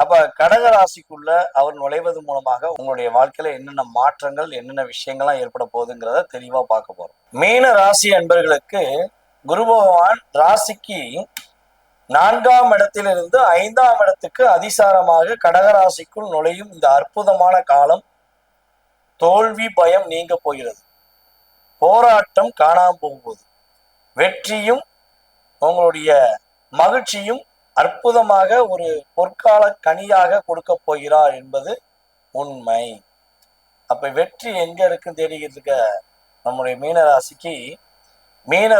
அப்ப கடக ராசிக்குள்ள அவர் நுழைவது மூலமாக உங்களுடைய வாழ்க்கையில என்னென்ன மாற்றங்கள் என்னென்ன விஷயங்கள்லாம் ஏற்பட போகுதுங்கிறத தெளிவா பார்க்க போறோம். மீன ராசி அன்பர்களுக்கு குரு பகவான் ராசிக்கு நான்காம் இடத்திலிருந்து ஐந்தாம் இடத்துக்கு அதிசாரமாக கடக ராசிக்குள் நுழையும் இந்த அற்புதமான காலம் தோல்வி பயம் நீங்க போகிறது. போராட்டம் காணாம போகும்போது வெற்றியும் உங்களுடைய மகிழ்ச்சியும் அற்புதமாக ஒரு பொற்கால கனியாக கொடுக்க போகிறார் என்பது உண்மை. அப்ப வெற்றி எங்க இருக்குன்னு தேடிக்கிட்டு இருக்க நம்முடைய மீன ராசிக்கு மீன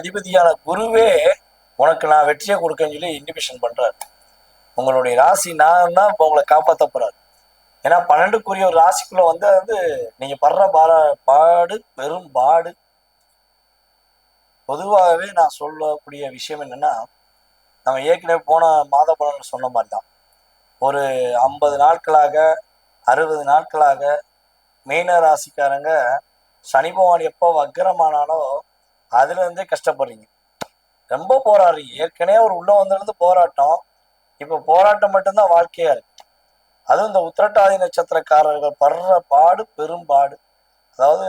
அதிபதியான குருவே உனக்கு நான் வெற்றியை கொடுக்கன்னு சொல்லி இண்டிபிஷன் பண்றாரு. உங்களுடைய ராசி நான் தான் இப்போ உங்களை காப்பாற்ற போறாரு. ஏன்னா பன்னெண்டுக்குரிய ஒரு ராசிக்குள்ள வந்து வந்து நீங்க படுற பாட பாடு பெரும் பாடு. பொதுவாகவே நான் சொல்லக்கூடிய விஷயம் என்னன்னா நம்ம ஏற்கனவே போன மாத பலன் சொன்ன மாதிரி தான் ஒரு ஐம்பது நாட்களாக அறுபது நாட்களாக மீன ராசிக்காரங்க சனி பகவான் எப்போ வக்கரமானாலோ அதுல இருந்தே கஷ்டப்படுறீங்க. ரொம்ப போராடுறீங்க. ஏற்கனவே ஒரு உள்ளே வந்திருந்து போராட்டம். இப்போ போராட்டம் மட்டும்தான் வாழ்க்கையா இருக்கு. அதுவும் இந்த உத்திரட்டாதி நட்சத்திரக்காரர்கள் படுற பாடு பெரும்பாடு அதாவது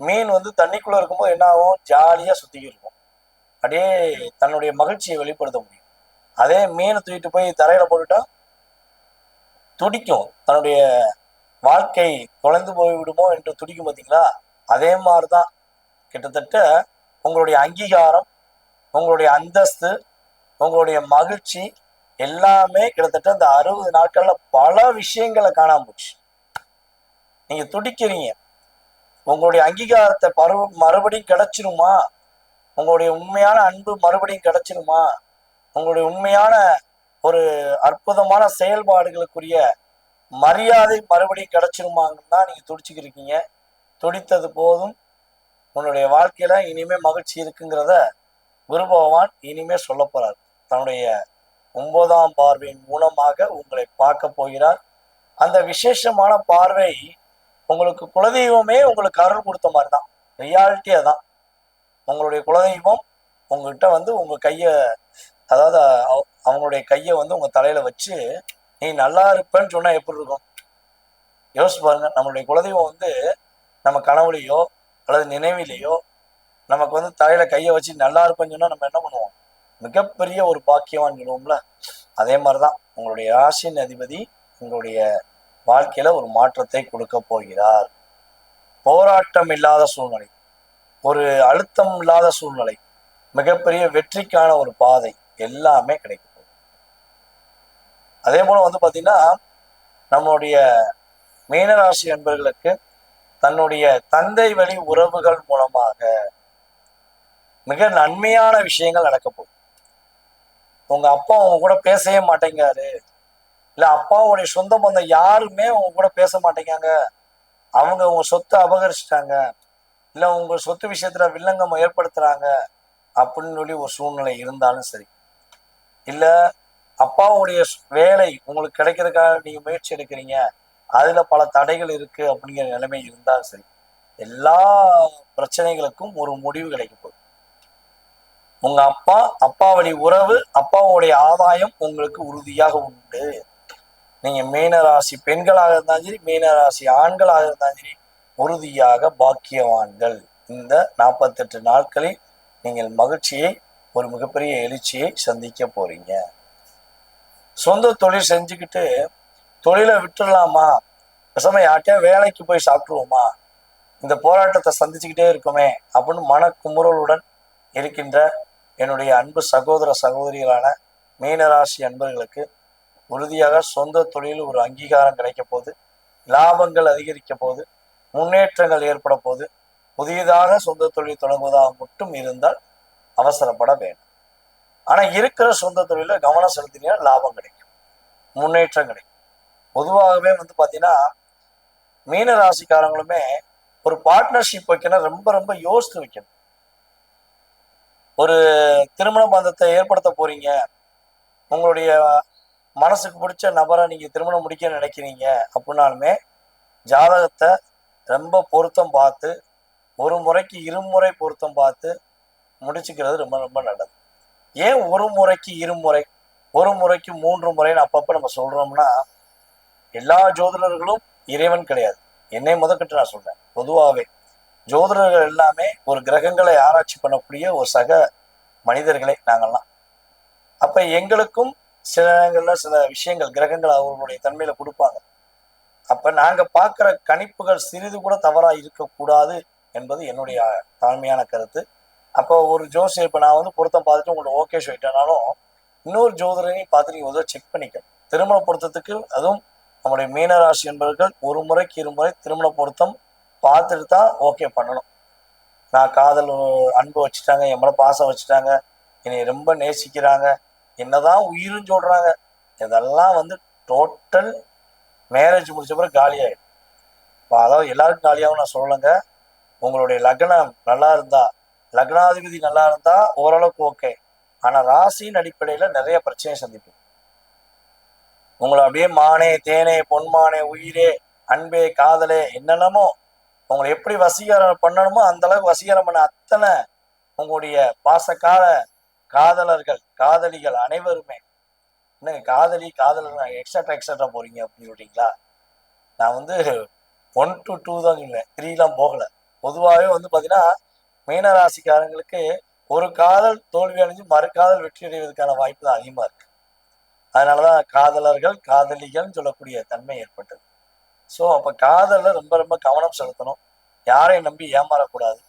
மீன் வந்து தண்ணிக்குள்ள இருக்கும்போது என்ன ஆகும்? ஜாலியா சுத்திக்கிட்டு இருக்கும். அப்படியே தன்னுடைய மகிழ்ச்சியை வெளிப்படுத்த முடியும். அதே மீனை தூக்கிட்டு போய் தரையில போட்டுட்டா துடிக்கும். தன்னுடைய வாழ்க்கை தொலைந்து போய் விடுமோ என்று துடிக்கும் பார்த்தீங்களா அதே மாதிரிதான். கிட்டத்தட்ட உங்களுடைய அங்கீகாரம் உங்களுடைய அந்தஸ்து உங்களுடைய மகிழ்ச்சி எல்லாமே கிட்டத்தட்ட இந்த அறுபது நாட்கள்ல பல விஷயங்களை காணாம போச்சு. நீங்க துடிக்கிறீங்க. உங்களுடைய அங்கீகாரத்தை பரு மறுபடியும் கிடைச்சிருமா? உங்களுடைய உண்மையான அன்பு மறுபடியும் கிடைச்சிருமா? உங்களுடைய உண்மையான ஒரு அற்புதமான செயல்பாடுகளுக்குரிய மரியாதை மறுபடியும் கிடைச்சிருமாங்கன்னு தான் நீங்க துடிச்சுக்கிருக்கீங்க. துடித்தது போதும். உன்னுடைய வாழ்க்கையில இனிமே மகிழ்ச்சி இருக்குங்கிறத குரு பகவான் இனிமே சொல்ல போறார். தன்னுடைய ஒன்பதாம் பார்வையின் மூலமாக உங்களை பார்க்க போகிறார். அந்த விசேஷமான பார்வை உங்களுக்கு குலதெய்வமே உங்களுக்கு அருள் கொடுத்த மாதிரி தான் ரியாலிட்டியாக தான் உங்களுடைய குலதெய்வம் உங்ககிட்ட வந்து உங்க கைய அதாவது அவ- அவங்களுடைய கையை வந்து உங்க தலையில வச்சு நீ நல்லா இருப்பேன்னு சொன்னா எப்படி இருக்கும்? யோசிச்சு பாருங்க நம்மளுடைய குலதெய்வம் வந்து நம்ம கனவுலையோ அல்லது நினைவிலேயோ நமக்கு வந்து தலையில கையை வச்சு நல்லா இருப்பேன்னு சொன்னா நம்ம என்ன பண்ணுவோம்? மிகப்பெரிய ஒரு பாக்கியவான் சொல்லுவோம்ல. அதே மாதிரிதான் உங்களுடைய ராசியின் அதிபதி உங்களுடைய வாழ்க்கையில ஒரு மாற்றத்தை கொடுக்க போகிறார். போராட்டம் இல்லாத சூழ்நிலை. ஒரு அழுத்தம் இல்லாத சூழ்நிலை மிகப்பெரிய வெற்றிக்கான ஒரு பாதை எல்லாமே கிடைக்கும். அதே போல வந்து பார்த்தீங்கன்னா நம்மளுடைய மீனராசி நண்பர்களுக்கு தன்னுடைய தந்தை வழி உறவுகள் மூலமாக மிக நன்மையான விஷயங்கள் நடக்க போகுது. உங்க அப்பா உங்க கூட பேசவே மாட்டேங்காரு இல்லை அப்பாவுடைய சொந்த பந்தம் யாருமே உங்க கூட பேச மாட்டேங்காங்க அவங்க உங்க சொத்தை அபகரிச்சிட்டாங்க. இல்ல உங்க சொத்து விஷயத்துல வில்லங்கம் ஏற்படுத்துறாங்க அப்படின்னு சொல்லி ஒரு சூழ்நிலை இருந்தாலும் சரி. இல்ல அப்பாவுடைய வேலை உங்களுக்கு கிடைக்கிறதுக்காக நீங்க முயற்சி எடுக்கிறீங்க அதுல பல தடைகள் இருக்கு அப்படிங்கிற நிலைமை இருந்தாலும் சரி எல்லா பிரச்சனைகளுக்கும் ஒரு முடிவு கிடைக்க போகுது. உங்க அப்பா அப்பா வழி உறவு அப்பாவுடைய ஆதாயம் உங்களுக்கு உறுதியாக உண்டு. நீங்க மீனராசி பெண்களாக இருந்தாலும் சரி மீனராசி ஆண்களாக இருந்தாலும் சரி உறுதியாக பாக்கியவான்கள். இந்த நாற்பத்தெட்டு நாட்களில் நீங்கள் மகிழ்ச்சியை ஒரு மிகப்பெரிய எழுச்சியை சந்திக்க போறீங்க. சொந்த தொழில் செஞ்சுக்கிட்டு தொழிலை விட்டுடலாமா பேசாம யார்கிட்டயா வேலைக்கு போய் சாப்பிடுவோமா? இந்த போராட்டத்தை சந்திச்சுக்கிட்டே இருக்கோமே அப்படின்னு மன குமுறலுடன் இருக்கின்ற என்னுடைய அன்பு சகோதர சகோதரிகளான மீனராசி அன்பர்களுக்கு உறுதியாக சொந்த தொழில் ஒரு அங்கீகாரம் கிடைக்க போகுது. லாபங்கள் அதிகரிக்க போகுது. முன்னேற்றங்கள் ஏற்பட போது புதியதாக சொந்த தொழில் தொடங்குவதாக மட்டும் இருந்தால் அவசரப்பட வேண்டாம். ஆனா இருக்கிற சொந்த தொழில கவனம் செலுத்தினீங்கன்னா லாபம் கிடைக்கும். முன்னேற்றம் கிடைக்கும். பொதுவாகவே வந்து பாத்தீங்கன்னா மீன ராசிக்காரங்களுமே ஒரு பார்ட்னர்ஷிப் வைக்கணும் ரொம்ப ரொம்ப யோசித்து வைக்கணும். ஒரு திருமண பந்தத்தை ஏற்படுத்த போறீங்க. உங்களுடைய மனசுக்கு பிடிச்ச நபரை நீங்க திருமணம் முடிக்க நினைக்கிறீங்க அப்படின்னாலுமே ஜாதகத்தை ரொம்ப பொருத்தம் பார்த்து ஒரு முறைக்கு இருமுறை பொருத்தம் பார்த்து முடிச்சுக்கிறது ரொம்ப ரொம்ப நல்லது. ஏன் ஒரு முறைக்கு இருமுறை ஒரு முறைக்கு மூன்று முறைன்னு அப்பப்போ நம்ம சொல்றோம்னா எல்லா ஜோதிடர்களும் இறைவன் கிடையாது. என்னை முதற்கிட்ட நான் சொல்றேன். பொதுவாகவே ஜோதிடர்கள் எல்லாமே ஒரு கிரகங்களை ஆராய்ச்சி பண்ணக்கூடிய ஒரு சக மனிதர்களே நாங்கள்லாம். அப்ப எங்களுக்கும் சில நேரங்களில் சில விஷயங்கள் கிரகங்கள் அவர்களுடைய தன்மையில கொடுப்பாங்க. அப்ப நாங்க பார்க்குற கணிப்புகள் சிறிது கூட தவறா இருக்கக்கூடாது என்பது என்னுடைய தாழ்மையான கருத்து. அப்போ ஒரு ஜோசியர் இப்போ நான் வந்து பொருத்தம் பார்த்துட்டு உங்களுக்கு ஓகே சொல்லிட்டேனாலும் இன்னொரு ஜோதிடரையும் பார்த்து நீங்கள் உதவ செக் பண்ணிக்கணும். திருமண பொருத்தத்துக்கு அதுவும் நம்முடைய மீனராசி என்பவர்கள் ஒரு முறைக்கு இருமுறை திருமண பொருத்தம் பார்த்துட்டு தான் ஓகே பண்ணணும். நான் காதல் அன்பு வச்சுட்டாங்க என் மேலே பாசம் வச்சுட்டாங்க என்னை ரொம்ப நேசிக்கிறாங்க என்னதான் உயிரும் சொல்றாங்க இதெல்லாம் வந்து டோட்டல் மேரேஜ் முடிச்ச பிறகு காலியாயிடும். இப்போ அதாவது எல்லாருக்கும் காலியாகும் நான் சொல்லலைங்க. உங்களுடைய லக்னம் நல்லா இருந்தா லக்னாதிபதி நல்லா இருந்தா ஓரளவுக்கு ஓகே ஆனா ராசியின் அடிப்படையில நிறைய பிரச்சனையை சந்திப்பீங்க உங்களை அப்படியே மானே தேனே பொன்மானே உயிரே அன்பே காதலே என்னென்னமோ உங்களை எப்படி வசீகரம் பண்ணணுமோ அந்த அளவுக்கு வசீகரம் பண்ண அத்தனை உங்களுடைய பாசக்கார காதலர்கள் காதலிகள் அனைவருமே என்னங்க காதலி காதலர் எக்ஸட்ரா எக்ஸட்ரா போறீங்க அப்படின்னு சொல்றீங்களா? நான் வந்து ஒன் டு டூ தான் சொல்லுவேன். த்ரீலாம் போகல. பொதுவாகவே வந்து பார்த்தீங்கன்னா மீனராசிக்காரங்களுக்கு ஒரு காதல் தோல்வி அடைஞ்சு மறு காதல் வெற்றி அடைவதற்கான வாய்ப்பு தான் அதிகமாக இருக்கு. அதனாலதான் காதலர்கள் காதலிகள்னு சொல்லக்கூடிய தன்மை ஏற்பட்டது. ஸோ அப்போ காதலில் ரொம்ப ரொம்ப கவனம் செலுத்தணும். யாரையும் நம்பி ஏமாறக்கூடாது.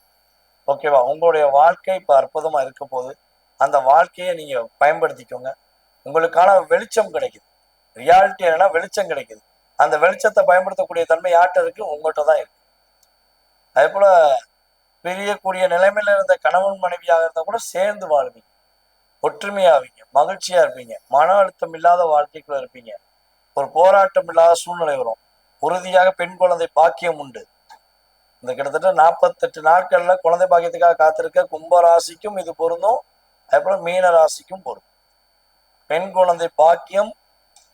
ஓகேவா உங்களுடைய வாழ்க்கை இப்போ அற்புதமாக இருக்க போது அந்த வாழ்க்கையை நீங்கள் பயன்படுத்திக்கோங்க. உங்களுக்கான வெளிச்சம் கிடைக்குது. ரியாலிட்டி என்னன்னா வெளிச்சம் கிடைக்குது. அந்த வெளிச்சத்தை பயன்படுத்தக்கூடிய தன்மை யார்கிட்ட இருக்கு உங்கள்கிட்ட தான் இருக்கு. அதே போல பிரியக்கூடிய நிலைமையில இருந்த கணவன் மனைவியாக இருந்தால் கூட சேர்ந்து வாழ்வீங்க. ஒற்றுமையாவீங்க மகிழ்ச்சியா இருப்பீங்க. மன அழுத்தம் இல்லாத வாழ்க்கைக்குள்ள இருப்பீங்க. ஒரு போராட்டம் இல்லாத சூழ்நிலை வரும். உறுதியாக பெண் குழந்தை பாக்கியம் உண்டு. இந்த கிட்டத்தட்ட நாற்பத்தெட்டு நாட்கள்ல குழந்தை பாக்கியத்துக்காக காத்திருக்க கும்பராசிக்கும் இது பொருந்தும். அதே போல மீன ராசிக்கும் பொருந்தும். பெண் குழந்தை பாக்கியம்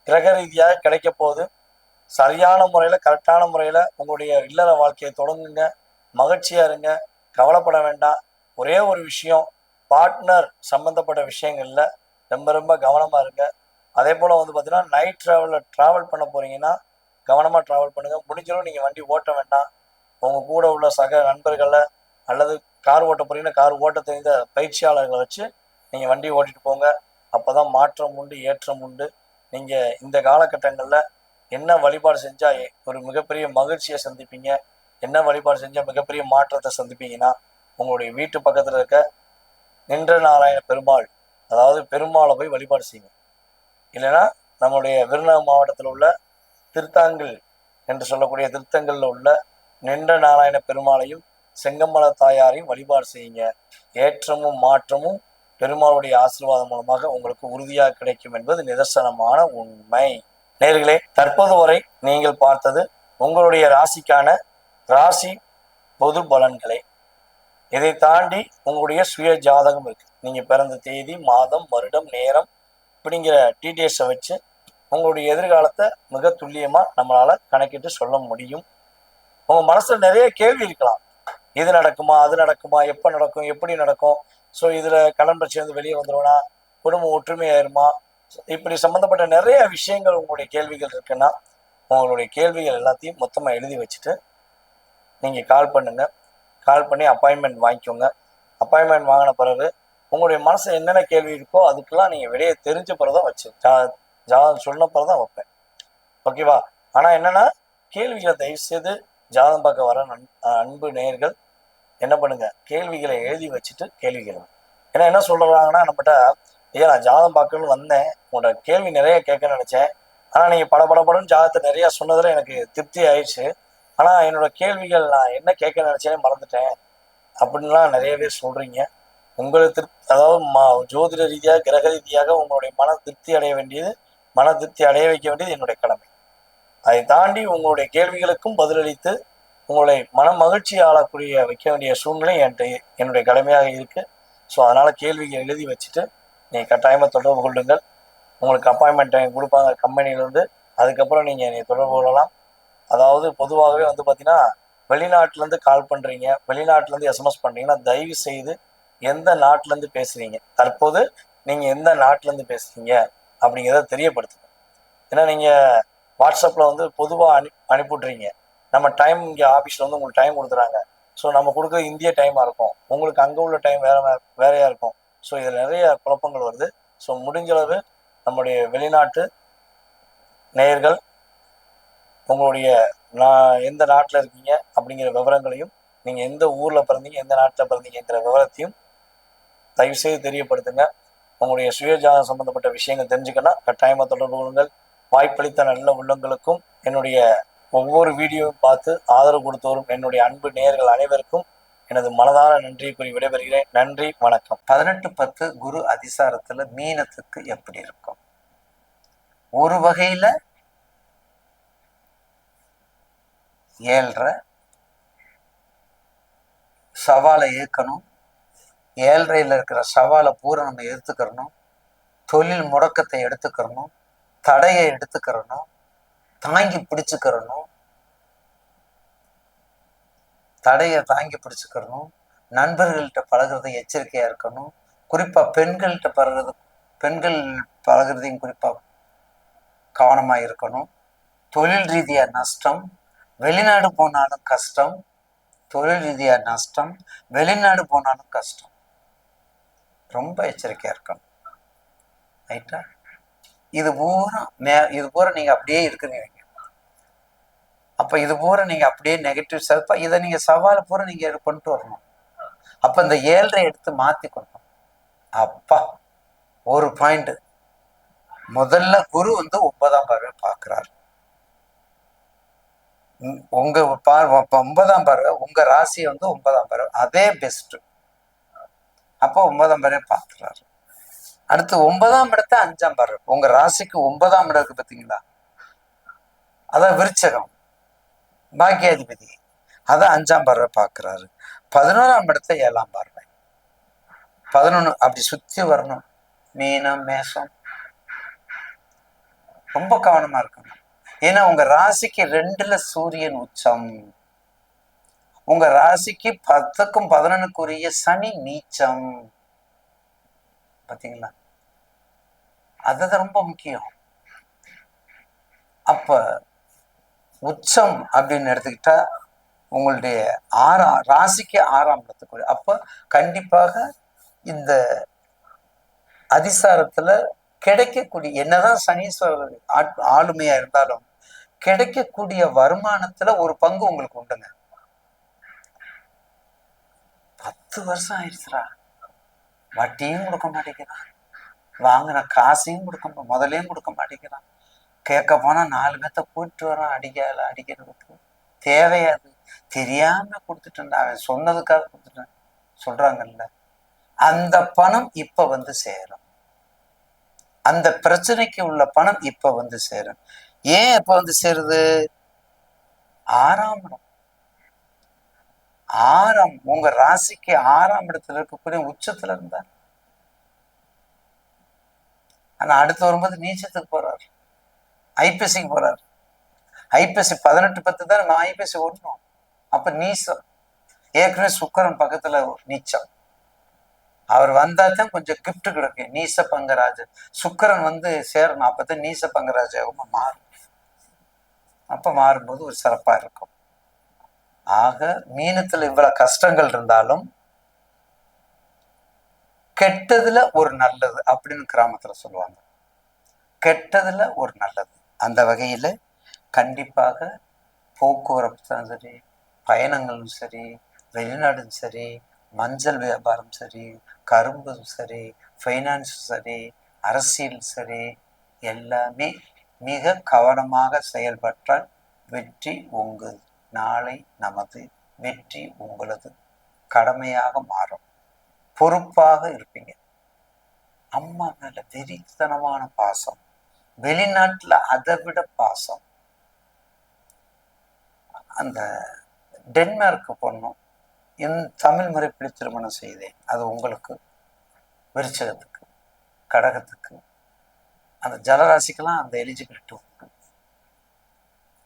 கிரக ரீதியாக கிடைக்க போகுது. சரியான முறையில் கரெக்டான முறையில் உங்களுடைய இல்லற வாழ்க்கையை தொடங்குங்க. மகிழ்ச்சியா இருங்க. கவலைப்பட வேண்டாம். ஒரே ஒரு விஷயம் பார்ட்னர் சம்மந்தப்பட்ட விஷயங்களில் ரொம்ப ரொம்ப கவனமாக இருங்க. அதே போல் வந்து பார்த்தீங்கன்னா நைட் ட்ராவலில் ட்ராவல் பண்ண போகிறீங்கன்னா கவனமாக ட்ராவல் பண்ணுங்கள் முடிஞ்சாலும் நீங்கள் வண்டி ஓட்ட வேண்டாம். உங்கள் கூட உள்ள சக நண்பர்களை அல்லது கார் ஓட்ட போகிறீங்கன்னா கார் ஓட்ட தெரிந்த பயிற்சியாளர்களை வச்சு நீங்கள் வண்டி ஓட்டிட்டு போங்க. அப்பதான் மாற்றம் உண்டு ஏற்றம் உண்டு. நீங்கள் இந்த காலகட்டங்களில் என்ன வழிபாடு செஞ்சால் ஒரு மிகப்பெரிய மகிழ்ச்சியை சந்திப்பீங்க? என்ன வழிபாடு செஞ்சால் மிகப்பெரிய மாற்றத்தை சந்திப்பீங்கன்னா உங்களுடைய வீட்டு பக்கத்தில் இருக்க நின்ற நாராயண பெருமாள் அதாவது பெருமாளை போய் வழிபாடு செய்யுங்க. இல்லைன்னா நம்முடைய விருதுநகர் மாவட்டத்தில் உள்ள திருத்தாங்கல் என்று சொல்லக்கூடிய திருத்தங்கல்ல உள்ள நின்ற நாராயண பெருமாளையும் செங்கமல தாயாரையும் வழிபாடு செய்யுங்க. ஏற்றமும் மாற்றமும் பெருமாளுடைய ஆசீர்வாதம் மூலமாக உங்களுக்கு உறுதியாக கிடைக்கும் என்பது நிதர்சனமான உண்மை. நேர்களே தற்போது வரை நீங்கள் பார்த்தது உங்களுடைய ராசிக்கான ராசி பொது பலன்களை. இதை தாண்டி உங்களுடைய சுய ஜாதகம் இருக்கு. நீங்க பிறந்த தேதி மாதம் வருடம் நேரம் இப்படிங்கிற டீட்டெயில்ஸை வச்சு உங்களுடைய எதிர்காலத்தை மிக துல்லியமா நம்மளால கணக்கிட்டு சொல்ல முடியும். உங்க மனசுல நிறைய கேள்வி இருக்கலாம். இது நடக்குமா அது நடக்குமா எப்ப நடக்கும் எப்படி நடக்கும் ஸோ இதில் கடன் பிரச்சனை வந்து வெளியே வந்துருவனா குடும்பம் ஒற்றுமையாயிருமா? இப்படி சம்மந்தப்பட்ட நிறைய விஷயங்கள் உங்களுடைய கேள்விகள் இருக்குன்னா உங்களுடைய கேள்விகள் எல்லாத்தையும் மொத்தமாக எழுதி வச்சுட்டு நீங்கள் கால் பண்ணுங்கள் கால் பண்ணி அப்பாயின்மெண்ட் வாங்கிக்கோங்க. அப்பாயின்மெண்ட் வாங்கின பிறகு உங்களுடைய மனசு என்னென்ன கேள்வி இருக்கோ அதுக்கெல்லாம் நீங்கள் வெளியே தெரிஞ்ச பிறகுதான் வச்சு ஜா- ஜாதகம் சொன்ன பிறகுதான் வைப்பேன். ஓகேவா ஆனால் என்னென்னா கேள்விகளை தயவு செய்து ஜாதகம் பார்க்க வர நன் அன்பு நேயர்கள் என்ன பண்ணுங்க? கேள்விகளை எழுதி வச்சுட்டு கேள்வி கேளுங்க ஏன்னா என்ன சொல்றாங்கன்னா நம்மகிட்ட ஐயா நான் ஜாதம் பார்க்கணும்னு வந்தேன். உங்களோட கேள்வி நிறைய கேட்க நினைச்சேன். ஆனா நீங்க பட பட படன்னு ஜாதகத்தை நிறைய சொன்னதுல எனக்கு திருப்தி ஆயிடுச்சு. ஆனா என்னோட கேள்விகள் நான் என்ன கேட்க நினைச்சேனே மறந்துட்டேன். அப்படின்லாம் நிறைய பேர் சொல்றீங்க. உங்களை திருப்தி அதாவது மா ஜோதிட ரீதியாக கிரக ரீதியாக உங்களுடைய மன திருப்தி அடைய வேண்டியது மன திருப்தி அடைய வைக்க வேண்டியது என்னுடைய கடமை. அதை தாண்டி உங்களுடைய கேள்விகளுக்கும் பதிலளித்து உங்களை மன மகிழ்ச்சி ஆளக்கூடிய வைக்க வேண்டிய சூழ்நிலை என்கிட்ட என்னுடைய கடமையாக இருக்குது ஸோ அதனால் கேள்விகள் எழுதி வச்சுட்டு நீங்கள் கட்டாயமாக தொடர்பு கொள்ளுங்கள். உங்களுக்கு அப்பாயின்மெண்ட் டைம் கொடுப்பாங்க கம்பெனிலேருந்து அதுக்கப்புறம் நீங்கள் என்னை தொடர்பு கொள்ளலாம். அதாவது பொதுவாகவே வந்து பார்த்தீங்கன்னா வெளிநாட்டிலேருந்து கால் பண்ணுறீங்க வெளிநாட்டிலேருந்து எஸ்எம்எஸ் பண்ணுறீங்கன்னா தயவு செய்து எந்த நாட்டிலேருந்து பேசுகிறீங்க தற்போது நீங்கள் எந்த நாட்டிலேருந்து பேசுகிறீங்க அப்படிங்கிறத தெரியப்படுத்துங்க. ஏன்னா நீங்கள் வாட்ஸ்அப்பில் வந்து பொதுவாக அனு அனுப்பிவிட்றீங்க நம்ம டைம் இங்கே ஆஃபீஸில் வந்து உங்களுக்கு டைம் கொடுத்துறாங்க ஸோ நம்ம கொடுக்குற இந்திய டைமாக இருக்கும். உங்களுக்கு அங்கே உள்ள டைம் வேற வேறையாக வேறையா இருக்கும். ஸோ இதில் நிறைய குழப்பங்கள் வருது. ஸோ முடிஞ்சளவு நம்முடைய வெளிநாட்டு நேயர்கள் உங்களுடைய நான் எந்த நாட்டில் இருக்கீங்க அப்படிங்கிற விவரங்களையும் நீங்கள் எந்த ஊரில் பிறந்தீங்க எந்த நாட்டில் பிறந்தீங்கிற விவரத்தையும் தயவுசெய்து தெரியப்படுத்துங்க. உங்களுடைய சுயஜாதம் சம்பந்தப்பட்ட விஷயங்கள் தெரிஞ்சுக்கணும் கட்டாயமாக தொடர்பு கொள்ளுங்கள். வாய்ப்பளித்த நல்ல உள்ளங்களுக்கும் என்னுடைய ஒவ்வொரு வீடியோவும் பார்த்து ஆதரவு கொடுத்தோரும் என்னுடைய அன்பு நேயர்கள் அனைவருக்கும் எனது மனதார நன்றியை கூறி விடைபெறுகிறேன். நன்றி வணக்கம். பதினெட்டு பத்து குரு அதிசாரத்துல மீனத்துக்கு எப்படி இருக்கும்? ஒரு வகையில ஏழ்ரை சவாலை ஏற்கணும் ஏழ்றையில் இருக்கிற சவாலை பூரா நம்ம எடுத்துக்கிறணும் தொழில் முடக்கத்தை எடுத்துக்கிறணும் தடையை எடுத்துக்கிறணும் தாங்கி பிடிச்சுக்கிறணும். தடையை தாங்கி பிடிச்சுக்கிறணும். நண்பர்கள்ட்ட பழகுறது எச்சரிக்கையா இருக்கணும். குறிப்பா பெண்கள்கிட்ட பழகுறது பெண்கள் பழகுறதையும் குறிப்பா கவனமா இருக்கணும். தொழில் ரீதியா நஷ்டம் வெளிநாடு போனாலும் கஷ்டம். தொழில் ரீதியா நஷ்டம் வெளிநாடு போனாலும் கஷ்டம். ரொம்ப எச்சரிக்கையா இருக்கணும். ரைட்டா இது பூரா மே இது பூரா நீங்க அப்படியே இருக்கிறீங்க. அப்ப இது பூரா நீங்க அப்படியே நெகட்டிவ் செல்ஃபா இதை நீங்க சவாலை பூரா நீங்க கொண்டு வரணும். அப்ப இந்த ஏழரை எடுத்து மாத்தி கொள்ளணும் அப்பா ஒரு பாயிண்ட் முதல்ல குரு வந்து ஒன்பதாம் பார்வை பாக்குறாரு உம் உங்க பார்வை ஒன்பதாம் பறவை உங்க ராசியை வந்து ஒன்பதாம் பறவை அதே பெஸ்ட் அப்போ ஒன்பதாம் பறவை பாக்குறாரு அடுத்து ஒன்பதாம் இடத்த அஞ்சாம் பறவை உங்க ராசிக்கு ஒன்பதாம் இடம் இருக்கு பாத்தீங்களா? அதான் விருச்சகம். பாக்கியாதிபதி அதான் அஞ்சாம் பார்வை பார்க்கிறாரு. பதினோராம் இடத்த ஏழாம் பார்வை. பதினொன்னு அப்படி சுத்தி வரணும். மீனம் மேஷம். ரொம்ப கவனமா இருக்கணும். ஏன்னா உங்க ராசிக்கு ரெண்டுல சூரியன் உச்சம். உங்க ராசிக்கு பத்துக்கும் பதினொன்னுக்குரிய சனி நீச்சம். பாத்தீங்களா? அதுதான் ரொம்ப முக்கியம். அப்ப உச்சம் அப்படின்னு எடுத்துக்கிட்டா உங்களுடைய ஆறாம் ராசிக்கு ஆறாம் இடத்துக்குரிய அப்ப கண்டிப்பாக இந்த அதிசாரத்துல கிடைக்கக்கூடிய என்னதான் சனீஸ்வரர் ஆட்- ஆளுமையா இருந்தாலும் கிடைக்கக்கூடிய வருமானத்துல ஒரு பங்கு உங்களுக்கு உண்டுங்க. பத்து வருஷம் ஆயிடுச்சுரா வட்டியும் கொடுக்க மாட்டேங்கிறான். வாங்கின காசையும் கொடுக்க முதலையும் கொடுக்க மாட்டேங்கிறான். கேட்க போனா நாலு பேர்த்த கூட்டிட்டு வரான் அடிக்கல அடிக்கிறதுக்கு. தேவையாது தெரியாம கொடுத்துட்டேன்டா அவன் சொன்னதுக்காக கொடுத்துட்டேன். சொல்றாங்கல்ல. அந்த பணம் இப்ப வந்து சேரும். அந்த பிரச்சனைக்கு உள்ள பணம் இப்ப வந்து சேரும். ஏன் இப்ப வந்து சேருது? ஆறாம் இடம். ஆறாம் உங்க ராசிக்கு ஆறாம் இடத்துல இருக்கக்கூடிய உச்சத்துல இருந்தார். ஆனா அடுத்து வரும்போது நீச்சத்துக்கு போறாரு. ஐபிஎஸ்சிக்கு போறாரு. ஐபிஎஸ்சி பதினெட்டு பத்து தான் நம்ம ஐபிஎஸ்சி ஓட்டணும். அப்ப நீசம். ஏற்கனவே சுக்கரன் பக்கத்துல நீச்சம். அவர் வந்தா தான் கொஞ்சம் கிஃப்ட் கிடைக்கும். நீச பங்கராஜ சுக்கரன் வந்து சேரணும். அப்பதான் நீச பங்கராஜ் மாறும். அப்ப மாறும்போது ஒரு சிறப்பா இருக்கும். ஆக மீனத்துல இவ்வளவு கஷ்டங்கள் இருந்தாலும் கெட்டதுல ஒரு நல்லது அப்படின்னு கிராமத்துல சொல்லுவாங்க. கெட்டதுல ஒரு நல்லது. அந்த வகையில் கண்டிப்பாக போக்குவரத்தும் சரி பயணங்களும் சரி வெளிநாடும் சரி மஞ்சள் வியாபாரம் சரி கரும்பும் சரி ஃபைனான்ஸும் சரி அரசியல் சரி எல்லாமே மிக கவனமாக செயல்பட்டால் வெற்றி உங்கள் நாளை நமது வெற்றி உங்களது கடமையாக மாறும். பொறுப்பாக இருப்பீங்க. அம்மா மேல வெறித்தனமான பாசம். வெளிநாட்டுல அதை விட பாசம். அந்த டென்மார்க்கு பொண்ணும் என் தமிழ் முறைப்படி திருமணம் செய்தேன். அது உங்களுக்கு விருச்சகத்துக்கு கடகத்துக்கு அந்த ஜலராசிக்கெல்லாம் அந்த எலிஜிபிலிட்டி உண்டு.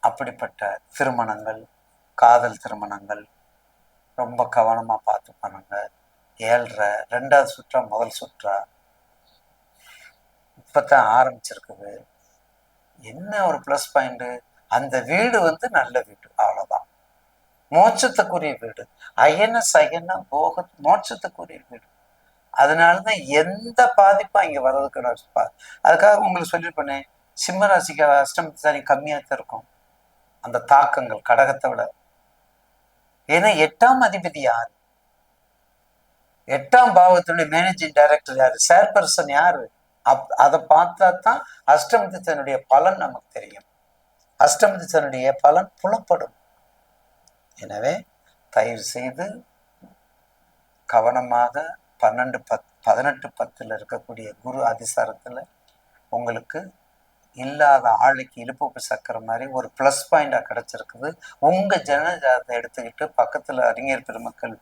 அப்படிப்பட்ட திருமணங்கள் காதல் திருமணங்கள் ரொம்ப கவனமாக பார்த்து பண்ணுங்க. ஏழ்ற ரெண்டாவது சுற்றா முதல் சுற்றா இப்போத்தான் ஆரம்பிச்சிருக்குது. என்ன ஒரு ப்ளஸ் பாயிண்ட் அந்த வீடு வந்து நல்ல வீடு அவ்வளோதான் மோட்சத்துக்குரிய வீடு. அயன சயன போக மோட்சத்துக்குரிய வீடு. அதனாலதான் எந்த பாதிப்பும் இங்கே வர்றதுக்கு நான் அதுக்காக உங்களுக்கு சொல்லியிருப்பேனே சிம்மராசிக்கு அஷ்டமத்து சனி கம்மியாக தான் இருக்கும். அந்த தாக்கங்கள் கடகத்தை விட. ஏன்னா எட்டாம் அதிபதி யாரு? எட்டாம் பாவத்துடைய மேனேஜிங் டைரக்டர் யாரு? சேர்பர்சன் யாரு? அப் அதை பார்த்தா தான் அஷ்டமதித்தனுடைய பலன் நமக்கு தெரியும். அஷ்டமதித்தனுடைய பலன் புலப்படும். எனவே தயவு செய்து கவனமாக பன்னெண்டு பத் பதினெட்டு பத்தில் இருக்கக்கூடிய குரு அதிசாரத்தில் உங்களுக்கு இல்லாத ஆளுக்கு இழுப்பு சக்கர மாதிரி ஒரு ப்ளஸ் பாயிண்டாக கிடச்சிருக்குது. உங்கள் ஜனஜாதத்தை எடுத்துக்கிட்டு பக்கத்தில் அறிஞர் பெருமக்கள்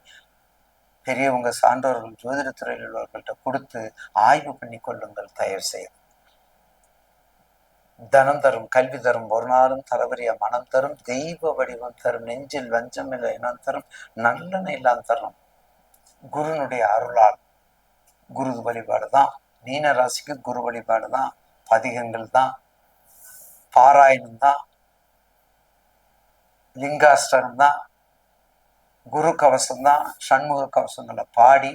பெரியவங்க சான்றோர்கள் ஜோதிடத்துறையில் உள்ளவர்கள்ட்ட கொடுத்து ஆய்வு பண்ணி கொள்ளுங்கள் தயார் செய்யும் தனம் தரும் கல்வி தரும் ஒரு நாளும் தரவரிய மனம் தரும் தெய்வ வடிவம் தரும் நெஞ்சில் வஞ்சம் இல்லை இனம் தரும் நல்லெண்ணெய் எல்லாம் தரும். குருனுடைய அருளால் குரு வழிபாடு தான் மீன ராசிக்கு குரு வழிபாடு தான் பதிகங்கள் தான் பாராயணம் தான் லிங்காஷ்டகம் தான் குரு கவசம் தான் சண்முக கவசங்களை பாடி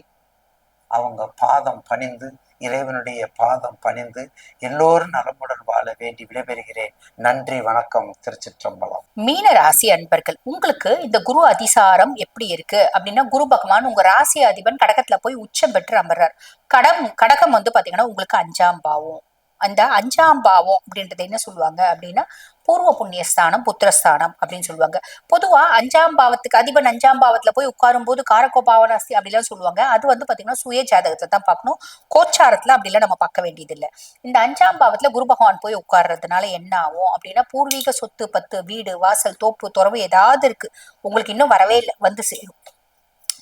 அவங்க பாதம் பணிந்து இறைவனுடைய பாதம் பணிந்து எல்லோரும் நலமுடன் வாழ வேண்டி விடைபெறுகிறேன். நன்றி வணக்கம் திருச்சிற்றம்பலம். மீன ராசி அன்பர்கள் உங்களுக்கு இந்த குரு அதிசாரம் எப்படி இருக்கு? அப்படின்னா குரு பகவான் உங்க ராசி அதிபன் கடகத்துல போய் உச்சம் பெற்று அமர்றார். கடம் கடகம் வந்து பாத்தீங்கன்னா உங்களுக்கு அஞ்சாம் பாவம். அந்த அஞ்சாம் பாவம் அப்படின்றத என்ன சொல்லுவாங்க அப்படின்னா பூர்வ புண்ணியஸ்தானம் புத்திரஸ்தானம் அப்படின்னு சொல்லுவாங்க. பொதுவா அஞ்சாம் பாவத்துக்கு அதிபன் அஞ்சாம் பாவத்துல போய் உட்காரும் போது காரக்கோ பாவனாஸ்தி அப்படிலாம் சொல்லுவாங்க. அது வந்து பாத்தீங்கன்னா சுய ஜாதகத்துல தான் பார்க்கணும். கோச்சாரத்துல அப்படிலாம் நம்ம பார்க்க வேண்டியது இல்லை இந்த அஞ்சாம் பாவத்துல குரு பகவான் போய் உட்கார்றதுனால என்ன ஆகும் அப்படின்னா பூர்வீக சொத்து பத்து வீடு வாசல் தோப்பு துறவு ஏதாவது இருக்கு. உங்களுக்கு இன்னும் வரவே இல்லை வந்து சேரும்.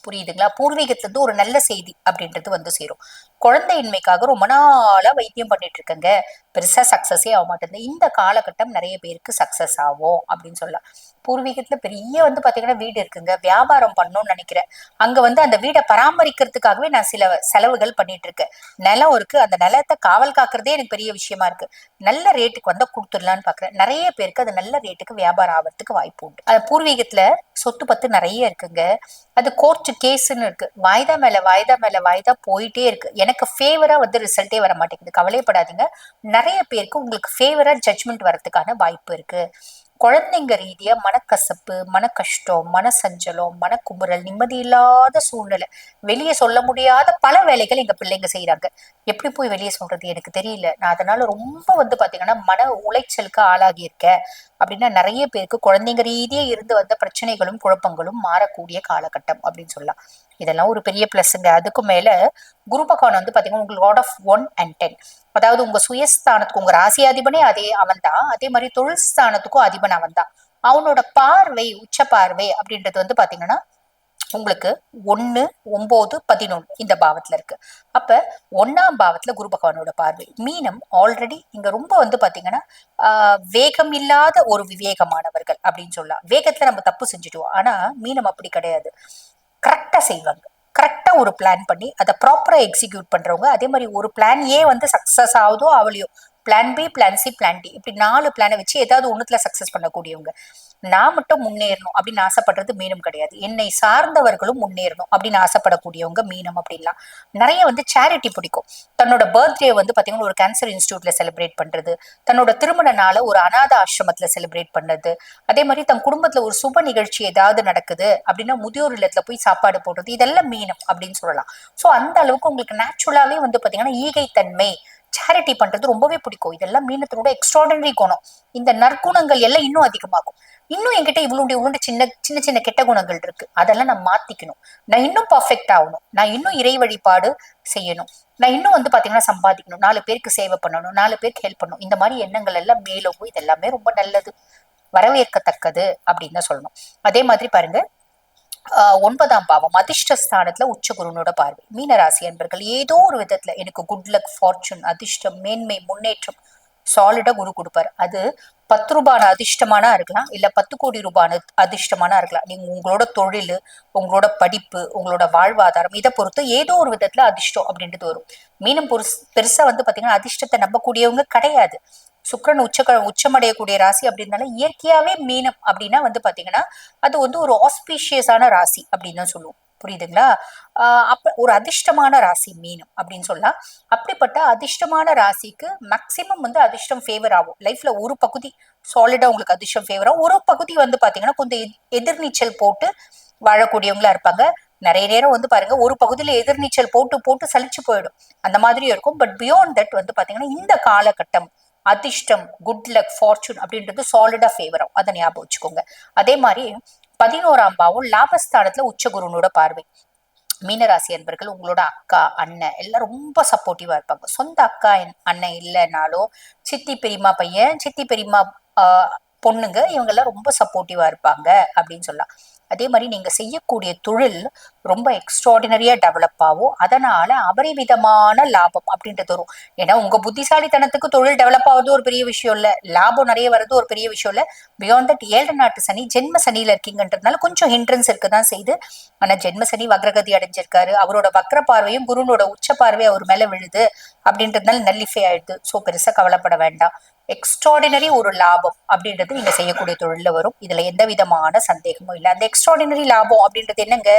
புரியுதுங்களா? பூர்வீகத்துலேருந்து ஒரு நல்ல செய்தி அப்படின்றது வந்து சேரும். குழந்தையின்மைக்காக ரொம்ப நாளா வைத்தியம் பண்ணிட்டு இருக்கேங்க. பெருசா சக்சஸே ஆக மாட்டேங்குது. இந்த காலகட்டம் நிறைய பேருக்கு சக்சஸ் ஆகும் அப்படின்னு சொல்லலாம். பூர்வீகத்துல பெரிய வந்து பாத்தீங்கன்னா வீடு இருக்குங்க. வியாபாரம் பண்ணணும்னு நினைக்கிறேன். அங்க வந்து அந்த வீடை பராமரிக்கிறதுக்காகவே நான் சில செலவுகள் பண்ணிட்டு இருக்கேன் நிலம் இருக்கு. அந்த நிலத்தை காவல் காக்குறதே எனக்கு பெரிய விஷயமா இருக்கு. நல்ல ரேட்டுக்கு வந்தா கொடுத்துடலான்னு பாக்குறேன். நிறைய பேருக்கு அது நல்ல ரேட்டுக்கு வியாபாரம் ஆகிறதுக்கு வாய்ப்பு உண்டு. அது பூர்வீகத்துல சொத்து பத்து நிறைய இருக்குங்க. அது கோர்ட் கேஸ்ன்னு இருக்கு. வாய்தா மேல வாய்தா மேல வாய்தா போயிட்டே இருக்கு. எனக்கு ஃபேவரா வந்து ரிசல்ட்டே வர மாட்டேங்குது கவலைப்படாதீங்க. நிறைய பேருக்கு உங்களுக்கு ஃபேவரா ஜட்ஜ்மெண்ட் வரதுக்கான வாய்ப்பு இருக்கு. குழந்தைங்க ரீதியா மனக்கசப்பு மன கஷ்டம் மன சஞ்சலம் மனக்குமுறல் நிம்மதி இல்லாத சூழ்நிலை. வெளியே சொல்ல முடியாத பல வேலைகள் எங்க பிள்ளைங்க செய்யறாங்க எப்படி போய் வெளியே சொல்றது? எனக்கு தெரியல. நான் அதனால ரொம்ப வந்து பாத்தீங்கன்னா மன உளைச்சலுக்கு ஆளாகி இருக்கேன். அப்படின்னா நிறைய பேருக்கு குழந்தைங்க ரீதியே இருந்து வந்த பிரச்சனைகளும் குழப்பங்களும் மாறக்கூடிய காலகட்டம் அப்படின்னு சொல்லலாம். இதெல்லாம் ஒரு பெரிய பிளஸ்ங்க அதுக்கும் மேல குரு பகவான் வந்து பாத்தீங்கன்னா உங்களுக்கு lord of one and ten அதாவது உங்க சுயஸ்தானத்துக்கு உங்க ராசி அதிபனே அதே அவன் தான் அதே மாதிரி தொழில் ஸ்தானத்துக்கும் அதிபன் அவன் தான் அவனோட பார்வை உச்ச பார்வை அப்படின்றது வந்து பாத்தீங்கன்னா உங்களுக்கு ஒன்று ஒன்பது பதினொன்று இந்த பாவத்துல இருக்கு. அப்ப ஒன்னாம் பாவத்துல குரு பகவானோட பார்வை. மீனம் ஆல்ரெடி இங்க ரொம்ப வந்து பாத்தீங்கன்னா வேகம் இல்லாத ஒரு விவேகமானவர்கள் அப்படின்னு சொல்லலாம். வேகத்துல நம்ம தப்பு செஞ்சுட்டோம் ஆனா மீனம் அப்படி கிடையாது. கரெக்டா செய்வாங்க. கரெக்டாக ஒரு பிளான் பண்ணி அதை ப்ராப்பராக எக்ஸிக்யூட் பண்றவங்க அதே மாதிரி ஒரு பிளான் ஏ வந்து சக்ஸஸ் ஆகுதோ அவளையோ plan B plan C plan D இப்படி நாலு பிளானை வச்சு ஏதாவது ஒன்றுத்தில் சக்ஸஸ் பண்ணக்கூடியவங்க. நான் மட்டும் முன்னேறணும் அப்படின்னு ஆசைப்படுறது மீனம் கிடையாது. என்னை சார்ந்தவர்களும் முன்னேறணும் அப்படின்னு ஆசைப்படக்கூடியவங்க மீனம் அப்படின்லாம். நிறைய வந்து சேரிட்டி பிடிக்கும். தன்னோட பர்த்டே வந்து பாத்தீங்கன்னா ஒரு கேன்சர் இன்ஸ்டியூட்ல செலிப்ரேட் பண்றது. தன்னோட திருமண நாளை ஒரு அநாத ஆசிரமத்துல செலிப்ரேட் பண்றது அதே மாதிரி தன் குடும்பத்துல ஒரு சுப நிகழ்ச்சி ஏதாவது நடக்குது அப்படின்னா முதியோர் இல்லத்துல போய் சாப்பாடு போடுறது இதெல்லாம் மீனம் அப்படின்னு சொல்லலாம். சோ அந்த அளவுக்கு உங்களுக்கு நேச்சுரலாவே வந்து பாத்தீங்கன்னா ஈகைத்தன்மை சேரிட்டி பண்றது ரொம்பவே பிடிக்கும். இதெல்லாம் மீனத்தினோட எக்ஸ்ட்ராடனரி குணம். இந்த நற்குணங்கள் எல்லாம் இன்னும் அதிகமாகும். இன்னும் என்கிட்ட இவளுடைய இவ்வளோண்டு சின்ன சின்ன சின்ன கெட்ட குணங்கள் இருக்கு. அதெல்லாம் நான் மாத்திக்கணும். நான் இன்னும் பர்ஃபெக்ட் ஆகணும். நான் இன்னும் இறை வழிபாடு செய்யணும். நான் இன்னும் வந்து பாத்தீங்கன்னா சம்பாதிக்கணும். நாலு பேருக்கு சேவை பண்ணணும். நாலு பேருக்கு ஹெல்ப் பண்ணணும். இந்த மாதிரி எண்ணங்கள் எல்லாம் மேலோகும் இது எல்லாமே ரொம்ப நல்லது. வரவேற்கத்தக்கது அப்படின்னு தான் சொல்லணும். அதே மாதிரி பாருங்க ஒன்பதாம் பாவம் அதிர்ஷ்டஸ்தானத்துல உச்சகுருனோட பார்வை. மீனராசி அன்பர்கள் ஏதோ ஒரு விதத்துல எனக்கு குட் லக் ஃபார்ச்சூன் அதிர்ஷ்டம் மேன்மை முன்னேற்றம் சாலிடா குரு கொடுப்பாரு. அது பத்து ரூபான அதிர்ஷ்டமானா இருக்கலாம் இல்ல பத்து கோடி ரூபான அதிர்ஷ்டமானா இருக்கலாம். நீங்க உங்களோட தொழில் உங்களோட படிப்பு உங்களோட வாழ்வாதாரம் இதை பொறுத்து ஏதோ ஒரு விதத்துல அதிர்ஷ்டம் அப்படின்றது வரும். மீனம் பெருசா வந்து பாத்தீங்கன்னா அதிர்ஷ்டத்தை நம்பக்கூடியவங்க கிடையாது. சுக்கிரன் உச்ச உச்சமடையக்கூடிய ராசி அப்படின்னால இயற்கையாவே மீனம் அப்படின்னா வந்து பாத்தீங்கன்னா அது வந்து ஒரு ஆஸ்பீஷியஸான ராசி அப்படின்னு தான் சொல்லுவோம். புரியுதுங்களா? அப்ப ஒரு அதிர்ஷ்டமான ராசி மீனம் அப்படின்னு சொல்லலாம். அப்படிப்பட்ட அதிர்ஷ்டமான ராசிக்கு மேக்சிமம் வந்து அதிர்ஷ்டம் ஃபேவர் ஆகும். லைஃப்ல ஒரு பகுதி சாலிடா உங்களுக்கு அதிர்ஷ்டம் ஃபேவர் ஆகும். ஒரு பகுதி வந்து பாத்தீங்கன்னா கொஞ்சம் எதிர்நீச்சல் போட்டு வாழக்கூடியவங்களா இருப்பாங்க. நிறைய நேரம் வந்து பாருங்க ஒரு பகுதியில எதிர்நீச்சல் போட்டு போட்டு சலிச்சு போயிடும். அந்த மாதிரி இருக்கும். பட் பியாண்ட் தட் வந்து பாத்தீங்கன்னா இந்த காலகட்டம் அதிர்ஷ்டம் குட் லக் ஃபார்ச்சூன் அப்படின்றது சாலிடா ஃபேவர் ஆகும். அதை ஞாபகம் வச்சுக்கோங்க. அதே மாதிரி பதினோராம் பாவம் லாபஸ்தானத்துல உச்சகுருனோட பார்வை. மீனராசி அன்பர்கள் உங்களோட அக்கா அண்ணன் எல்லாம் ரொம்ப சப்போர்ட்டிவா இருப்பாங்க. சொந்த அக்கா என்- அண்ணன் இல்லைனாலும் சித்தி பெரியம்மா பையன் சித்தி பெரியம்மா பொண்ணுங்க இவங்க எல்லாம் ரொம்ப சப்போர்ட்டிவா இருப்பாங்க அப்படின்னு சொல்லலாம். அதே மாதிரி நீங்க செய்யக்கூடிய தொழில் ரொம்ப எக்ஸ்ட்ராடினரியா டெவலப் ஆகும். அதனால அபரிவிதமான லாபம் அப்படின்றது வரும். ஏன்னா உங்க புத்திசாலித்தனத்துக்கு தொழில் டெவலப் ஆகுறது ஒரு பெரிய விஷயம் இல்ல. லாபம் நிறைய வர்றது ஒரு பெரிய விஷயம் இல்ல. பியாண்ட் தட் ஏழு நாட்டு சனி ஜென்ம சனியில இருக்கீங்கன்றதுனால கொஞ்சம் ஹிண்ட்ரன்ஸ் இருக்குதான் செய்யுது. ஆனா ஜென்ம சனி வக்ரகதி அடைஞ்சிருக்காரு. அவரோட வக்ர பார்வையும் குருனோட உச்ச பார்வை அவர் மேல விழுது. அப்படின்றதுனால நல்லிஃபை ஆயிடுது. ஸோ பெருசா கவலைப்பட வேண்டாம். எக்ஸ்ட்ராடினரி ஒரு லாபம் அப்படின்றது நீங்க செய்யக்கூடிய தொழில வரும். இதுல எந்த விதமான சந்தேகமும் இல்லை. அந்த எக்ஸ்ட்ராடினரி லாபம் அப்படின்றது என்னங்க?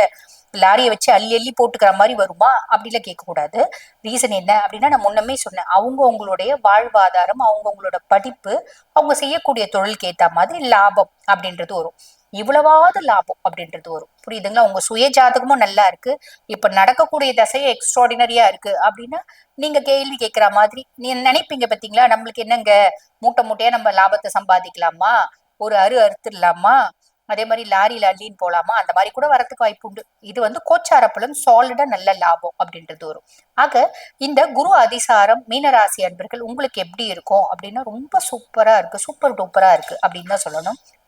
லாரியை வச்சு அள்ளி அள்ளி போட்டுக்கிற மாதிரி வருமா? அப்படிலாம் கேட்கக்கூடாது. ரீசன் என்ன அப்படின்னா நான் முன்னமே சொன்னேன். அவங்க உங்களுடைய வாழ்வாதாரம் அவங்க உங்களோட படிப்பு அவங்க செய்யக்கூடிய தொழிலுக்கு ஏத்த மாதிரி லாபம் அப்படின்றது வரும். இவ்வளவாவது லாபம் அப்படின்றது வரும். புரியுதுங்களா? உங்க சுய ஜாதகமும் நல்லா இருக்கு. இப்ப நடக்கக்கூடிய தசையும் எக்ஸ்ட்ராடினரியா இருக்கு அப்படின்னா நீங்க கேள்வி கேட்கிற மாதிரி நீ நினைப்பீங்க பாத்தீங்களா? நம்மளுக்கு என்னங்க? மூட்டை மூட்டையா நம்ம லாபத்தை சம்பாதிக்கலாமா? ஒரு அரு அறுத்துடலாமா? அதே மாதிரி லாரியில அள்ளின்னு போலாமா? அந்த மாதிரி கூட வரத்துக்கு வாய்ப்பு உண்டு. இது வந்து கோச்சார சாலிடா நல்ல லாபம் அப்படின்றது வரும். ஆக இந்த குரு அதிசாரம் மீனராசி அன்பர்கள் உங்களுக்கு எப்படி இருக்கும் அப்படின்னா ரொம்ப சூப்பரா இருக்கு. சூப்பர் டூப்பரா இருக்கு அப்படின்னு தான் சொல்லணும்.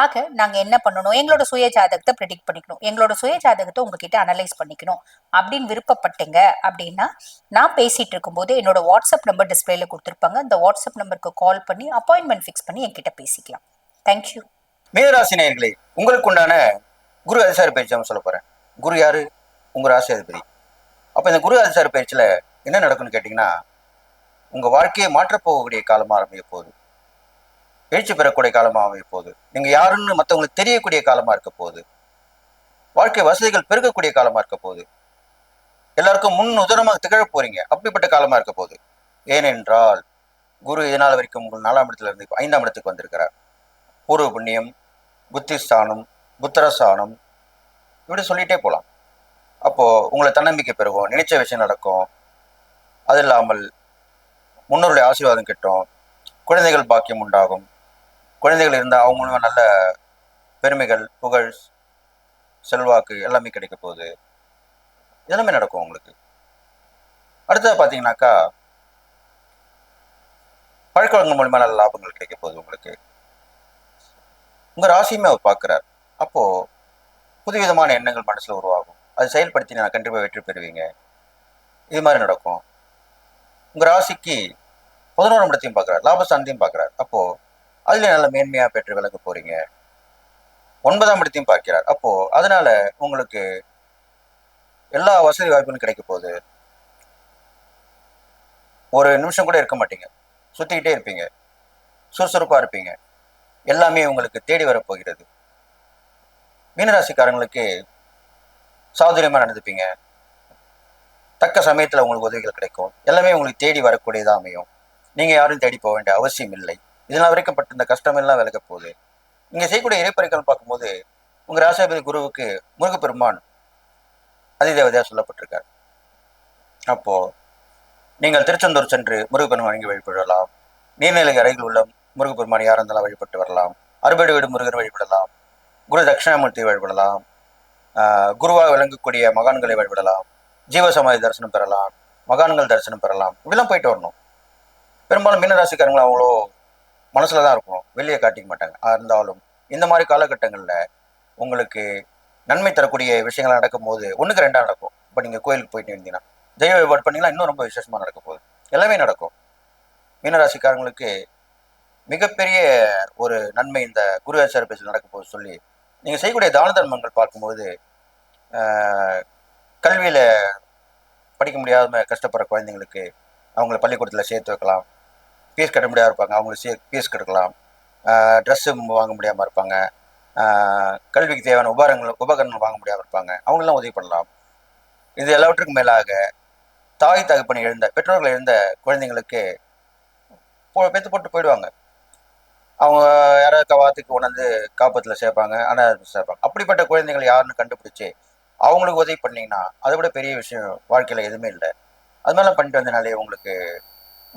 ஆக நாங்க என்ன பண்ணணும்? எங்களோட சுய ஜாதகத்தை ப்ரெடிக்ட் பண்ணிக்கணும். எங்களோட சுய ஜாதகத்தை உங்ககிட்ட அனலைஸ் பண்ணிக்கணும். அப்படின்னு விருப்பப்பட்டீங்க அப்படின்னா நான் பேசிட்டு இருக்கும்போது என்னோட வாட்ஸ்அப் நம்பர் டிஸ்பிளேல கொடுத்துருப்பாங்க. அந்த வாட்ஸ்அப் நம்பருக்கு கால் பண்ணி அப்பாயின்மெண்ட் ஃபிக்ஸ் பண்ணி என்கிட்ட பேசிக்கலாம். தேங்க்யூ மீனராசி நேயர்களே உங்களுக்கு உண்டான குரு அதிசார பயிற்சி சொல்ல போகிறேன் குரு யாரு? உங்க ராசி அதிபதி. அப்போ இந்த குரு அதிசார பயிற்சியில் என்ன நடக்கும்னு கேட்டிங்கன்னா உங்கள் வாழ்க்கையை மாற்றப் போகக்கூடிய ஆரம்பிக்க போகுது. எழுச்சி பெறக்கூடிய காலமாக அமைய போகுது. நீங்கள் யாருன்னு மற்றவங்களுக்கு தெரியக்கூடிய காலமாக இருக்க போகுது. வாழ்க்கை வசதிகள் பெருகக்கூடிய காலமாக இருக்க போகுது. எல்லாருக்கும் முன் உதாரணமாக திகழ போறீங்க. அப்படிப்பட்ட காலமாக இருக்க போகுது. ஏனென்றால் குரு இதனால் வரைக்கும் உங்கள் நாலாம் இடத்துல இருந்து ஐந்தாம் இடத்துக்கு வந்திருக்கிறார். பூர்வ புண்ணியம் புத்திஸ்தானம் புத்திரஸ்தானம் இப்படி சொல்லிகிட்டே போகலாம் அப்போது உங்களை தன்னம்பிக்கை பெருகும் நினைச்ச விஷயம் நடக்கும். அது இல்லாமல் முன்னோருடைய ஆசீர்வாதம் கிட்டும் குழந்தைகள் பாக்கியம் உண்டாகும். குழந்தைகள் இருந்தால் அவங்களும் நல்ல பெருமைகள் புகழ் செல்வாக்கு எல்லாமே கிடைக்க போகுது. எல்லாமே நடக்கும் உங்களுக்கு. அடுத்தது பார்த்தீங்கன்னாக்கா பழக்கவழக்கம் மூலிமா நல்ல லாபங்கள் கிடைக்க போகுது உங்களுக்கு. உங்க ராசியுமே அவர் பார்க்குறார். அப்போ புதுவிதமான எண்ணங்கள் மனசில் உருவாகும். அது செயல்படுத்தி நான் கண்டிப்பாக வெற்றி பெறுவீங்க. இது மாதிரி நடக்கும். உங்கள் ராசிக்கு பதினோராம் இடத்தையும் பார்க்குறாரு. லாபஸ்தானத்தையும் பார்க்குறாரு. அப்போது அதுல நல்ல மேன்மையா பெற்று விளக்க போறீங்க. ஒன்பதாம் இடத்தையும் பார்க்கிறார். அப்போ அதனால உங்களுக்கு எல்லா வசதி வாய்ப்புகளும் கிடைக்க போகுது. ஒரு நிமிஷம் கூட இருக்க மாட்டீங்க. சுத்திக்கிட்டே இருப்பீங்க. சுறுசுறுப்பா இருப்பீங்க. எல்லாமே உங்களுக்கு தேடி வரப்போகிறது மீனராசிக்காரங்களுக்கு சாதுரியமா நடந்துப்பீங்க. தக்க சமயத்துல உங்களுக்கு உதவிகள் கிடைக்கும். எல்லாமே உங்களுக்கு தேடி வரக்கூடியதா அமையும். நீங்க யாரும் தேடி போக வேண்டிய அவசியம் இல்லை. இதனால் வரைக்கும் பட்டு இந்த கஷ்டம் எல்லாம் விலக போகுது. இங்கே செய்யக்கூடிய இறைப்பறைகள் பார்க்கும்போது உங்கள் ராசாபதி குருவுக்கு முருகப்பெருமான் அதிதேவதையாக சொல்லப்பட்டிருக்கார். அப்போ நீங்கள் திருச்செந்தூர் சென்று முருகப்பெருமான் இங்கே வழிபடலாம். நீர்நிலை அருகில் உள்ள முருகப்பெருமான் யார் இருந்தாலும் வழிபட்டு வரலாம். அறுபடி வீடு முருகன் வழிபடலாம். குரு தட்சிணாமூர்த்தியை வழிபடலாம். ஆஹ் குருவாக விளங்கக்கூடிய மகான்களை வழிபடலாம். ஜீவசமாதி தரிசனம் பெறலாம். மகான்கள் தரிசனம் பெறலாம். இப்படிலாம் போயிட்டு வரணும். பெரும்பாலும் மீனராசிக்காரங்க அவ்வளோ மனசுல தான் இருக்கும் வெளியே காட்டிக்க மாட்டாங்க. ஆஹ் இருந்தாலும் இந்த மாதிரி காலகட்டங்களில் உங்களுக்கு நன்மை தரக்கூடிய விஷயங்கள் நடக்கும்போது ஒன்றுக்கு ரெண்டாக நடக்கும். இப்போ நீங்கள் கோயிலுக்கு போயிட்டு இருந்தீங்கன்னா தெய்வ வழிபாடு பண்ணீங்கன்னா இன்னும் ரொம்ப விசேஷமாக நடக்க போகுது. எல்லாமே நடக்கும். மீனராசிக்காரங்களுக்கு மிகப்பெரிய ஒரு நன்மை இந்த குரு ஆச்சார பேசில் நடக்க போகுது சொல்லி நீங்கள் செய்யக்கூடிய தான தர்மங்கள் பார்க்கும்போது கல்வியில் படிக்க முடியாத கஷ்டப்படுற குழந்தைங்களுக்கு அவங்கள பள்ளிக்கூடத்தில் சேர்த்து வைக்கலாம். ஃபீஸ் கட்ட முடியாமல் இருப்பாங்க. அவங்களுக்கு சே ஃபீஸ் கட்டலாம் ட்ரெஸ்ஸு வாங்க முடியாமல் இருப்பாங்க. கல்விக்கு தேவையான உபகரணங்கள் உபகரணங்கள் வாங்க முடியாமல் இருப்பாங்க. அவங்களெலாம் உதவி பண்ணலாம். இது எல்லாவற்றுக்கும் மேலாக தாய் தகப்பனை எழுந்த பெற்றோர்கள் எழுந்த குழந்தைங்களுக்கு போ பெற்று போட்டு போயிடுவாங்க. அவங்க யாராவது கவாத்துக்கு உணர்ந்து காப்பத்தில் சேர்ப்பாங்க ஆனால் சேர்ப்பாங்க. அப்படிப்பட்ட குழந்தைகள் யாருன்னு கண்டுபிடிச்சி அவங்களுக்கு உதவி பண்ணிங்கன்னா அதை விட பெரிய விஷயம் வாழ்க்கையில் எதுவுமே இல்லை. அது மாதிரிலாம் பண்ணிட்டு வந்தனாலே உங்களுக்கு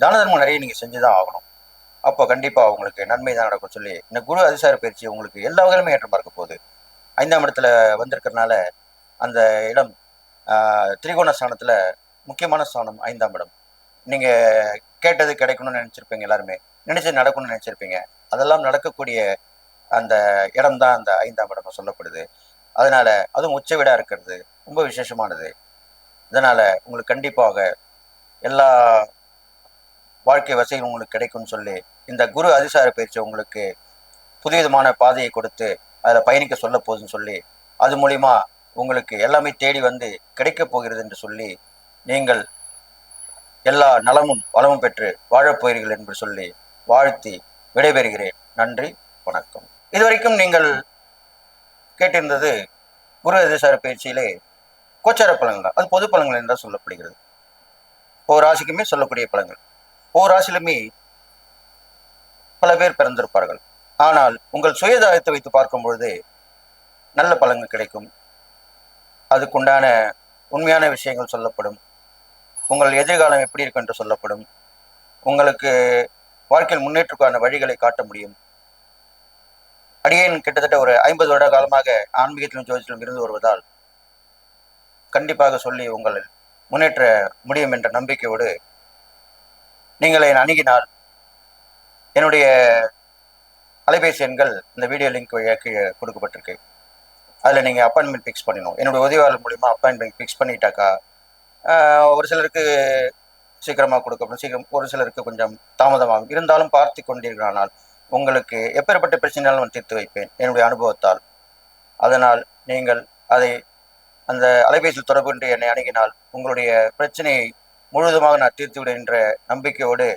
தான தர்மம் நிறைய நீங்கள் செஞ்சு தான் ஆகணும். அப்போ கண்டிப்பாக உங்களுக்கு நன்மை தான் நடக்கும் சொல்லி இந்த குரு அதிசார பயிற்சி உங்களுக்கு எல்லா வகையிலுமே ஏற்ற பார்க்க போகுது. ஐந்தாம் இடத்துல வந்திருக்கிறனால அந்த இடம் திரிகோண ஸ்தானத்தில் முக்கியமான ஸ்தானம் ஐந்தாம் இடம். நீங்கள் கேட்டது கிடைக்கணும்னு நினச்சிருப்பீங்க எல்லாருமே. நினைச்சது நடக்கணும்னு நினச்சிருப்பீங்க. அதெல்லாம் நடக்கக்கூடிய அந்த இடம் தான் அந்த ஐந்தாம் இடம் சொல்லப்படுது. அதனால அதுவும் உச்ச வீடாக இருக்கிறது ரொம்ப விசேஷமானது. இதனால உங்களுக்கு கண்டிப்பாக எல்லா வாழ்க்கை வசதிகள் உங்களுக்கு கிடைக்கும்னு சொல்லி இந்த குரு அதிசார பயிற்சி உங்களுக்கு புதுவிதமான பாதையை கொடுத்து அதில் பயணிக்க சொல்ல போகுதுன்னு சொல்லி அது மூலிமா உங்களுக்கு எல்லாமே தேடி வந்து கிடைக்கப் போகிறது என்று சொல்லி நீங்கள் எல்லா நலமும் வளமும் பெற்று வாழப் போகிறீர்கள் என்று சொல்லி வாழ்த்தி விடைபெறுகிறேன். நன்றி வணக்கம். இதுவரைக்கும் நீங்கள் கேட்டிருந்தது குரு அதிசார பயிற்சியிலே கோச்சார பழங்கள் அது பொது பழங்கள் என்றால் சொல்லப்படுகிறது. ஒவ்வொரு ராசிக்குமே சொல்லக்கூடிய பழங்கள் ஓராசிலுமே பல பேர் பிறந்திருப்பார்கள். ஆனால் உங்கள் சுயதாயத்தை வைத்து பார்க்கும் பொழுது நல்ல பலன்கள் கிடைக்கும். அதுக்குண்டான உண்மையான விஷயங்கள் சொல்லப்படும். உங்கள் எதிர்காலம் எப்படி இருக்கும் என்று சொல்லப்படும். உங்களுக்கு வாழ்க்கையில் முன்னேற்றக்கான வழிகளை காட்ட முடியும். அடியேன் கிட்டத்தட்ட ஒரு ஐம்பது வருட காலமாக ஆன்மீகத்திலும் ஜோதிடத்திலும் இருந்து வருவதால் கண்டிப்பாக சொல்லி உங்களை முன்னேற்ற முடியும் என்ற நம்பிக்கையோடு நீங்கள் என்னை அணுகினால் என்னுடைய அலைபேசி எண்கள் இந்த வீடியோ லிங்க் வழியாக கொடுக்கப்பட்டிருக்கு. அதில் நீங்கள் அப்பாயின்மெண்ட் ஃபிக்ஸ் பண்ணிடணும் என்னுடைய உதவியாளர் மூலிமா அப்பாயின்மெண்ட் ஃபிக்ஸ் பண்ணிட்டாக்கா ஒரு சிலருக்கு சீக்கிரமாக கொடுக்கப்படும். சீக்கிரம் ஒரு சிலருக்கு கொஞ்சம் தாமதமாகும். இருந்தாலும் பார்த்து கொண்டீர்களானால் உங்களுக்கு எப்பேற்பட்ட பிரச்சனையாலும் நான் தீர்த்து வைப்பேன். என்னுடைய அனுபவத்தால். அதனால் நீங்கள் அதை அந்த அலைபேசியில் தொடர்பு என்று என்னை அணுகினால் உங்களுடைய பிரச்சனையை முழுவதுமாக நான் தீர்த்துவிடும் என்ற நம்பிக்கையோடு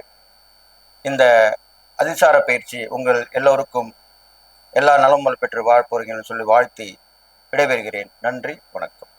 இந்த அதிசார பயிற்சி உங்கள் எல்லோருக்கும் எல்லா நலமும் பெற்று வாழ் சொல்லி வாழ்த்தி விடைபெறுகிறேன். நன்றி வணக்கம்.